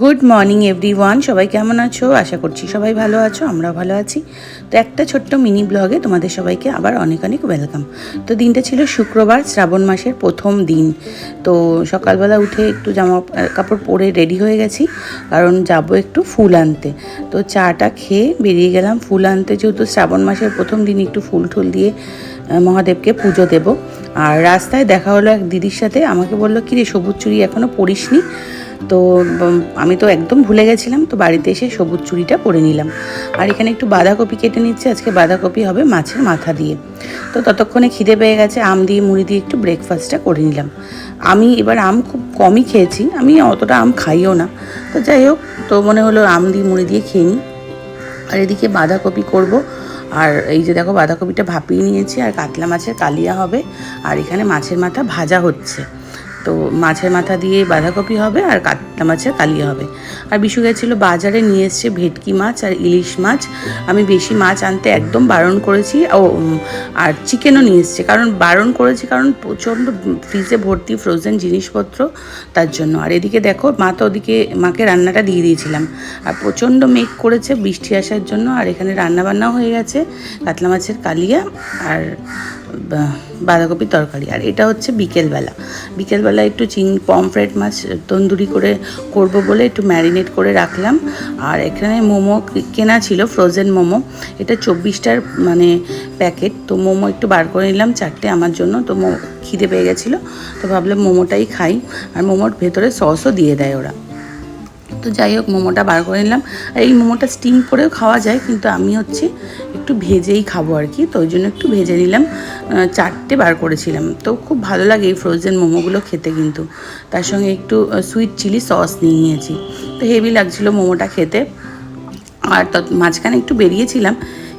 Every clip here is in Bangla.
গুড মর্নিং এভরিওয়ান সবাই কেমন আছো? আশা করছি সবাই ভালো আছো, আমরাও ভালো আছি। তো একটা ছোট্ট মিনি ব্লগে তোমাদের সবাইকে আবার অনেক অনেক ওয়েলকাম তো দিনটা ছিল শুক্রবার, শ্রাবণ মাসের প্রথম দিন। তো সকালবেলা উঠে একটু জামা কাপড় পরে রেডি হয়ে গেছি, কারণ যাব একটু ফুল আনতে। তো চাটা খেয়ে বেরিয়ে গেলাম। ফুল আনতে যেহেতু শ্রাবণ মাসের প্রথম দিন, একটু ফুল টুল দিয়ে মহাদেবকে পুজো দেব। আর রাস্তায় দেখা হলো এক দিদির সাথে, আমাকে বলল কি রে সবুজ চুড়ি এখনও পরিসনি? তো আমি তো একদম ভুলে গেছিলাম, তো বাড়িতে এসে সবুজ চুড়িটা পরে নিলাম। আর এখানে একটু বাঁধাকপি কেটে নিচ্ছে, আজকে বাঁধাকপি হবে মাছের মাথা দিয়ে। তো ততক্ষণে খিদে পেয়ে গেছে, আম দিয়ে মুড়ি দিয়ে একটু ব্রেকফাস্টটা করে নিলাম। আমি এবার আম খুব কমই খেয়েছি, আমি অতটা আম খাইও না। তো যাই হোক, তো মনে হলো আম দিয়ে মুড়ি দিয়ে খেয়ে নিই। আর এদিকে বাঁধাকপি করব আর এই যে দেখো বাঁধাকপিটা ভাপিয়ে নিয়েছি, আর কাতলা মাছের কালিয়া হবে, আর এখানে মাছের মাথা ভাজা হচ্ছে। তো মাছের মাথা দিয়ে বাঁধাকপি হবে আর কাতলা মাছের কালিয়া হবে। আর বিশু গেছিল বাজারে, নিয়ে এসছে ভেটকি মাছ আর ইলিশ মাছ। আমি বেশি মাছ আনতে একদম বারণ করেছি ও আর চিকেনও নিয়ে এসছে। কারণ বারণ করেছি কারণ প্রচণ্ড ফ্রিজে ভর্তি ফ্রোজেন জিনিসপত্র তার জন্য। আর এদিকে দেখো, মা তো ওদিকে, মাকে রান্নাটা দিয়ে দিয়েছিলাম। আর প্রচণ্ড মেঘ করেছে, বৃষ্টি আসার জন্য। আর এখানে রান্না বান্নাও হয়ে গেছে, কাতলা মাছের কালিয়া। আর বাঁধাকপির তরকারি। আর এটা হচ্ছে বিকেলবেলা। বিকেলবেলা একটু চিং, পমফ্রেট মাছ, তন্দুরি করে করব বলে একটু ম্যারিনেট করে রাখলাম। আর এখানে মোমো কেনা ছিল ফ্রোজেন মোমো। এটা চব্বিশটার মানে প্যাকেট। তো মোমো একটু বার করে নিলাম চারটে আমার জন্য। তো খিদে পেয়ে গেছিল। তো ভাবলাম মোমোটাই খাই। আর মোমোর ভেতরে সসও দিয়ে দেয় ওরা। তো যাই হোক, মোমোটা বার করে নিলাম। আর এই মোমোটা স্টিম করেও খাওয়া যায়, কিন্তু আমি হচ্ছে একটু ভেজেই খাব আর কি। তো ওই জন্য একটু ভেজে নিলাম। চারটে বার করেছিলাম। তো খুব ভালো লাগে এই ফ্রোজেন মোমোগুলো খেতে কিন্তু। তার সঙ্গে একটু সুইট চিলি সস নিয়ে নিয়েছি। তো হেভি লাগছিল মোমোটা খেতে। আর মাঝখানে একটু বেরিয়েছিলাম।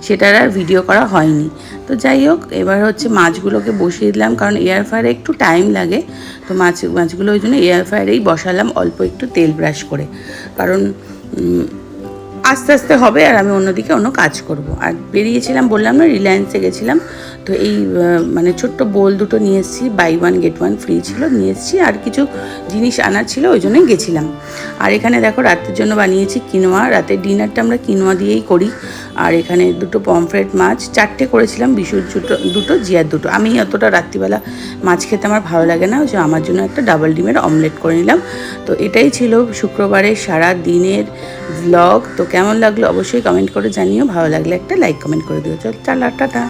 সেটার আর ভিডিও করা হয়নি। তো যাই হোক, এবার হচ্ছে মাছগুলোকে বসিয়ে দিলাম, কারণ এয়ার ফ্রায়ারে একটু টাইম লাগে। তো মাছ, মাছগুলো ওই জন্য এয়ার ফ্রায়ারেই বসালাম অল্প একটু তেল ব্রাশ করে। কারণ আস্তে আস্তে হবে আর আমি অন্যদিকে অন্য কাজ করব। আর বেরিয়েছিলাম, বললাম না রিলায়েন্সে গেছিলাম। তো এই মানে ছোট্ট বোল দুটো নিয়ে এসেছি buy one get one free ছিল, নিয়ে এসেছি। আর কিছু জিনিস আনার ছিল, ওই জন্যই গেছিলাম। আর এখানে দেখো, রাতের জন্য বানিয়েছি কিনোয়া রাতের ডিনারটা আমরা কিনোয়া দিয়েই করি। আর এখানে দুটো পমফ্রেট মাছ, চারটে করেছিলাম, বিশুর দুটো দুটো, জিয়ার দুটো। আমি অতটা রাত্রিবেলা মাছ খেতে আমার ভালো লাগে না, ওই জন্য আমার জন্য একটা ডাবল ডিমের অমলেট করে নিলাম। তো এটাই ছিল শুক্রবারের সারা দিনের ব্লগ তো কেমন লাগল অবশ্যই কমেন্ট করে জানিও, ভালো লাগলে একটা লাইক কমেন্ট করে দিও। চল চালা টাটা।